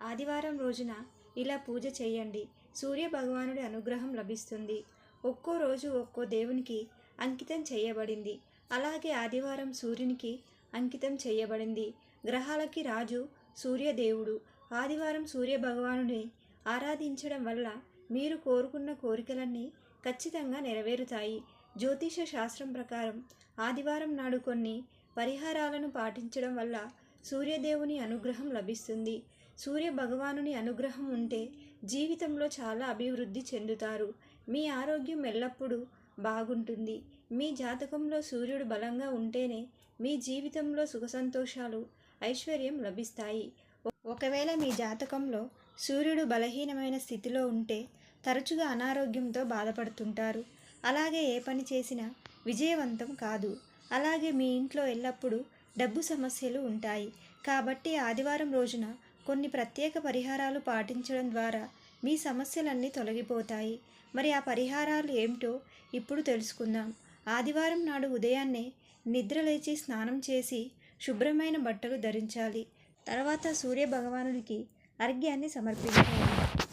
ఆదివారం రోజున ఇలా పూజ చేయండి. సూర్య భగవానుడి అనుగ్రహం లభిస్తుంది. ఒక్కో రోజు ఒక్కో దేవునికి అంకితం చేయబడింది. అలాగే ఆదివారం సూర్యునికి అంకితం చేయబడింది. గ్రహాలకి రాజు సూర్యదేవుడు ఆదివారం సూర్య భగవానుడిని ఆరాధించడం వల్ల మీరు కోరుకున్న కోరికలన్నీ ఖచ్చితంగా నెరవేరుతాయి. జ్యోతిష శాస్త్రం ప్రకారం ఆదివారం నాడు కొన్ని పరిహారాలను పాటించడం వల్ల సూర్యదేవుని అనుగ్రహం లభిస్తుంది. సూర్య భగవానుని అనుగ్రహం ఉంటే జీవితంలో చాలా అభివృద్ధి చెందుతారు. మీ ఆరోగ్యం ఎల్లప్పుడూ బాగుంటుంది. మీ జాతకంలో సూర్యుడు బలంగా ఉంటేనే మీ జీవితంలో సుఖ సంతోషాలు ఐశ్వర్యం లభిస్తాయి. ఒకవేళ మీ జాతకంలో సూర్యుడు బలహీనమైన స్థితిలో ఉంటే తరచుగా అనారోగ్యంతో బాధపడుతుంటారు. అలాగే ఏ పని చేసినా విజయవంతం కాదు. అలాగే మీ ఇంట్లో ఎల్లప్పుడూ డబ్బు సమస్యలు ఉంటాయి. కాబట్టి ఆదివారం రోజున కొన్ని ప్రత్యేక పరిహారాలు పాటించడం ద్వారా మీ సమస్యలన్నీ తొలగిపోతాయి. మరి ఆ పరిహారాలు ఏమిటో ఇప్పుడు తెలుసుకుందాం. ఆదివారం నాడు ఉదయాన్నే నిద్ర లేచి స్నానం చేసి శుభ్రమైన బట్టలు ధరించాలి. తర్వాత సూర్య భగవానుడికి అర్ఘ్యాన్ని సమర్పించాలి.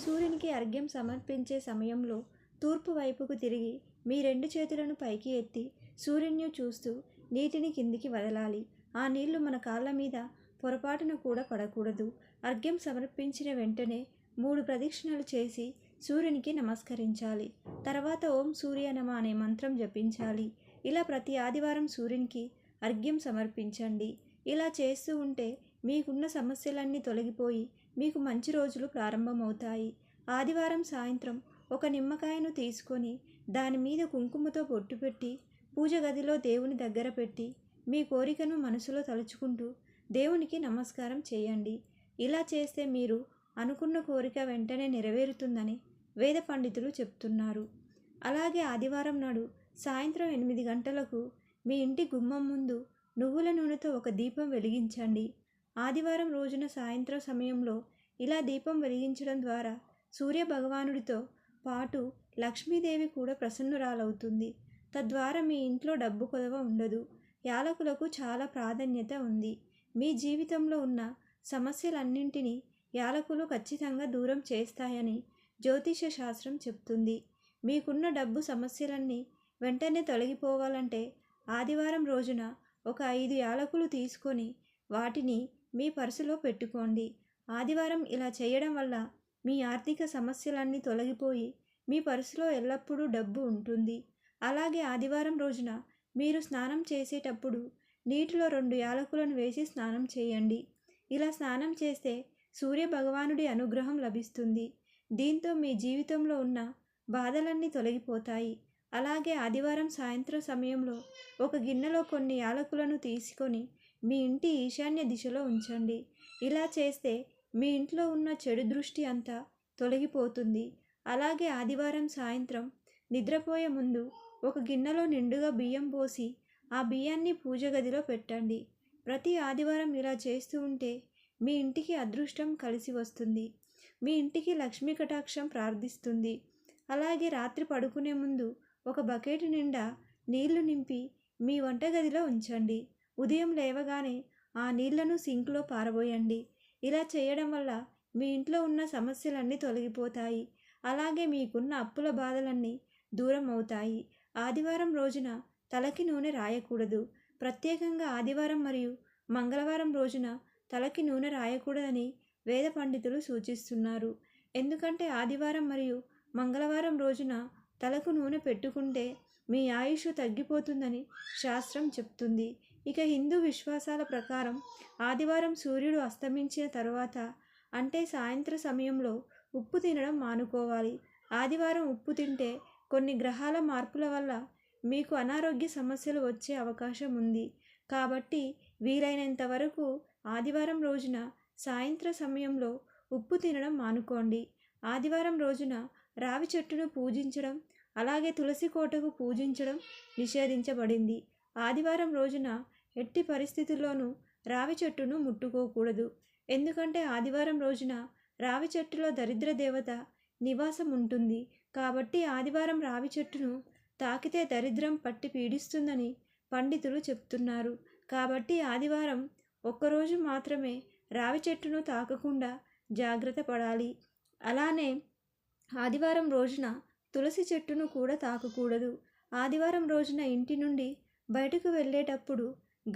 సూర్యునికి అర్ఘ్యం సమర్పించే సమయంలో తూర్పు వైపుకు తిరిగి మీ రెండు చేతులను పైకి ఎత్తి సూర్యుని చూస్తూ నీటిని కిందికి వదలాలి. ఆ నీళ్ళు మన కాళ్ళ మీద పొరపాటున కూడా పడకూడదు. అర్ఘ్యం సమర్పించిన వెంటనే మూడు ప్రదక్షిణలు చేసి సూర్యునికి నమస్కరించాలి. తర్వాత ఓం సూర్య నమ అనే మంత్రం జపించాలి. ఇలా ప్రతి ఆదివారం సూర్యునికి అర్ఘ్యం సమర్పించండి. ఇలా చేస్తూ ఉంటే మీకున్న సమస్యలన్నీ తొలగిపోయి మీకు మంచి రోజులు ప్రారంభమవుతాయి. ఆదివారం సాయంత్రం ఒక నిమ్మకాయను తీసుకొని దాని మీద కుంకుమతో పొట్టు పెట్టి పూజ గదిలో దేవుని దగ్గర పెట్టి మీ కోరికను మనసులో తలుచుకుంటూ దేవునికి నమస్కారం చేయండి. ఇలా చేస్తే మీరు అనుకున్న కోరిక వెంటనే నెరవేరుతుందని వేద పండితులు చెప్తున్నారు. అలాగే ఆదివారం నాడు సాయంత్రం ఎనిమిది గంటలకు మీ ఇంటి గుమ్మం ముందు నువ్వుల నూనెతో ఒక దీపం వెలిగించండి. ఆదివారం రోజున సాయంత్రం సమయంలో ఇలా దీపం వెలిగించడం ద్వారా సూర్య భగవానుడితో పాటు లక్ష్మీదేవి కూడా ప్రసన్నురాలవుతుంది. తద్వారా మీ ఇంట్లో డబ్బు కొదవ ఉండదు. యాలకులకు చాలా ప్రాధాన్యత ఉంది. మీ జీవితంలో ఉన్న సమస్యలన్నింటినీ యాలకులు ఖచ్చితంగా దూరం చేస్తాయని జ్యోతిష శాస్త్రం చెప్తుంది. మీకున్న డబ్బు సమస్యలన్నీ వెంటనే తొలగిపోవాలంటే ఆదివారం రోజున ఒక ఐదు యాలకులు తీసుకొని వాటిని మీ పర్సులో పెట్టుకోండి. ఆదివారం ఇలా చేయడం వల్ల మీ ఆర్థిక సమస్యలన్నీ తొలగిపోయి మీ పర్సులో ఎల్లప్పుడూ డబ్బు ఉంటుంది. అలాగే ఆదివారం రోజున మీరు స్నానం చేసేటప్పుడు నీటిలో రెండు యాలకులను వేసి స్నానం చేయండి. ఇలా స్నానం చేస్తే సూర్య భగవానుడి అనుగ్రహం లభిస్తుంది. దీంతో మీ జీవితంలో ఉన్న బాధలన్నీ తొలగిపోతాయి. అలాగే ఆదివారం సాయంత్రం సమయంలో ఒక గిన్నెలో కొన్ని యాలకులను తీసుకొని మీ ఇంటి ఈశాన్య దిశలో ఉంచండి. ఇలా చేస్తే మీ ఇంట్లో ఉన్న చెడు దృష్టి అంతా తొలగిపోతుంది. అలాగే ఆదివారం సాయంత్రం నిద్రపోయే ముందు ఒక గిన్నెలో నిండుగా బియ్యం పోసి ఆ బియ్యాన్ని పూజ గదిలో పెట్టండి. ప్రతి ఆదివారం ఇలా చేస్తూ ఉంటే మీ ఇంటికి అదృష్టం కలిసి వస్తుంది. మీ ఇంటికి లక్ష్మీ కటాక్షం ప్రార్థిస్తుంది. అలాగే రాత్రి పడుకునే ముందు ఒక బకెట్ నిండా నీళ్ళు నింపి మీ వంటగదిలో ఉంచండి. ఉదయం లేవగానే ఆ నీళ్ళను సింక్లో పారబోయండి. ఇలా చేయడం వల్ల మీ ఇంట్లో ఉన్న సమస్యలన్నీ తొలగిపోతాయి. అలాగే మీకున్న అప్పుల బాధలన్నీ దూరం అవుతాయి. ఆదివారం రోజున తలకి నూనె రాయకూడదు. ప్రత్యేకంగా ఆదివారం మరియు మంగళవారం రోజున తలకి నూనె రాయకూడదని వేద పండితులు సూచిస్తున్నారు. ఎందుకంటే ఆదివారం మరియు మంగళవారం రోజున తలకు నూనె పెట్టుకుంటే మీ ఆయుష్ తగ్గిపోతుందని శాస్త్రం చెప్తుంది. ఇక హిందూ విశ్వాసాల ప్రకారం ఆదివారం సూర్యుడు అస్తమించిన తరువాత అంటే సాయంత్ర సమయంలో ఉప్పు తినడం మానుకోవాలి. ఆదివారం ఉప్పు తింటే కొన్ని గ్రహాల మార్పుల వల్ల మీకు అనారోగ్య సమస్యలు వచ్చే అవకాశం ఉంది. కాబట్టి వీలైనంత వరకు ఆదివారం రోజున సాయంత్ర సమయంలో ఉప్పు తినడం మానుకోండి. ఆదివారం రోజున రావి చెట్టును పూజించడం అలాగే తులసి కోటకు పూజించడం నిషేధించబడింది. ఆదివారం రోజున ఎట్టి పరిస్థితుల్లోనూ రావి చెట్టును ముట్టుకోకూడదు. ఎందుకంటే ఆదివారం రోజున రావి చెట్టులో దరిద్ర దేవత నివాసం ఉంటుంది కాబట్టి ఆదివారం రావి చెట్టును తాకితే దరిద్రం పట్టి పీడిస్తుందని పండితులు చెప్తున్నారు. కాబట్టి ఆదివారం ఒక్కరోజు మాత్రమే రావి చెట్టును తాకకుండా జాగ్రత్త పడాలి. అలానే ఆదివారం రోజున తులసి చెట్టును కూడా తాకకూడదు. ఆదివారం రోజున ఇంటి నుండి బయటకు వెళ్ళేటప్పుడు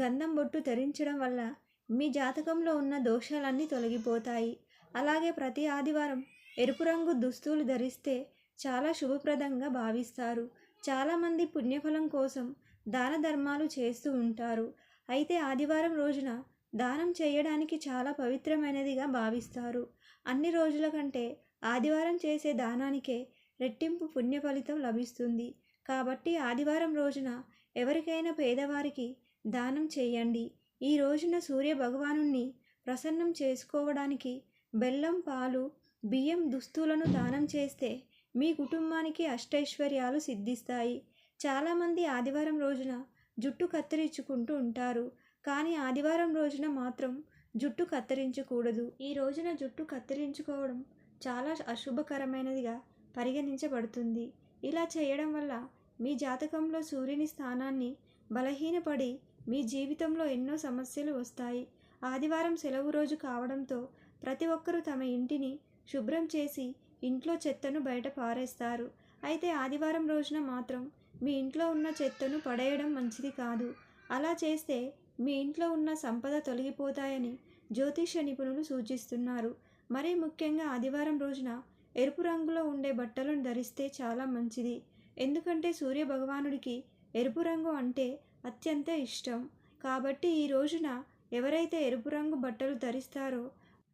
గంధం బొట్టు ధరించడం వల్ల మీ జాతకంలో ఉన్న దోషాలన్నీ తొలగిపోతాయి. అలాగే ప్రతి ఆదివారం ఎరుపు రంగు దుస్తులు ధరిస్తే చాలా శుభప్రదంగా భావిస్తారు. చాలామంది పుణ్యఫలం కోసం దాన ధర్మాలు చేస్తూ ఉంటారు. అయితే ఆదివారం రోజున దానం చేయడానికి చాలా పవిత్రమైనదిగా భావిస్తారు. అన్ని రోజుల కంటే ఆదివారం చేసే దానానికే రెట్టింపు పుణ్య ఫలితం లభిస్తుంది. కాబట్టి ఆదివారం రోజున ఎవరికైనా పేదవారికి దానం చేయండి. ఈ రోజున సూర్య భగవానుణ్ణి ప్రసన్నం చేసుకోవడానికి బెల్లం పాలు బియ్యం దుస్తులను దానం చేస్తే మీ కుటుంబానికి అష్టైశ్వర్యాలు సిద్ధిస్తాయి. చాలామంది ఆదివారం రోజున జుట్టు కత్తిరించుకుంటూ ఉంటారు. కానీ ఆదివారం రోజున మాత్రం జుట్టు కత్తిరించకూడదు. ఈ రోజున జుట్టు కత్తిరించుకోవడం చాలా అశుభకరమైనదిగా పరిగణించబడుతుంది. ఇలా చేయడం వల్ల మీ జాతకంలో సూర్యుని స్థానాన్ని బలహీనపడి మీ జీవితంలో ఎన్నో సమస్యలు వస్తాయి. ఆదివారం సెలవు రోజు కావడంతో ప్రతి ఒక్కరూ తమ ఇంటిని శుభ్రం చేసి ఇంట్లో చెత్తను బయట పారేస్తారు. అయితే ఆదివారం రోజున మాత్రం మీ ఇంట్లో ఉన్న చెత్తను పడేయడం మంచిది కాదు. అలా చేస్తే మీ ఇంట్లో ఉన్న సంపద తొలగిపోతాయని జ్యోతిష నిపుణులు సూచిస్తున్నారు. మరీ ముఖ్యంగా ఆదివారం రోజున ఎరుపు రంగులో ఉండే బట్టలను ధరిస్తే చాలా మంచిది. ఎందుకంటే సూర్య భగవానుడికి ఎరుపు రంగు అంటే అత్యంత ఇష్టం. కాబట్టి ఈ రోజున ఎవరైతే ఎరుపు రంగు బట్టలు ధరిస్తారో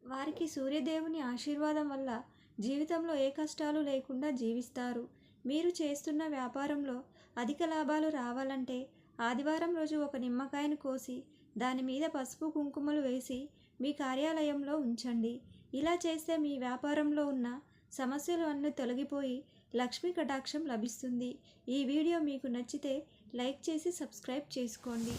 వారికి సూర్యదేవుని ఆశీర్వాదం వల్ల జీవితంలో ఏ కష్టాలు లేకుండా జీవిస్తారు. మీరు చేస్తున్న వ్యాపారంలో అధిక లాభాలు రావాలంటే ఆదివారం రోజు ఒక నిమ్మకాయను కోసి దాని మీద పసుపు కుంకుమలు వేసి మీ కార్యాలయంలో ఉంచండి. ఇలా చేస్తే మీ వ్యాపారంలో ఉన్న సమస్యలు అన్నీ తొలగిపోయి లక్ష్మీ కటాక్షం లభిస్తుంది. ఈ వీడియో మీకు నచ్చితే లైక్ చేసి సబ్స్క్రైబ్ చేసుకోండి.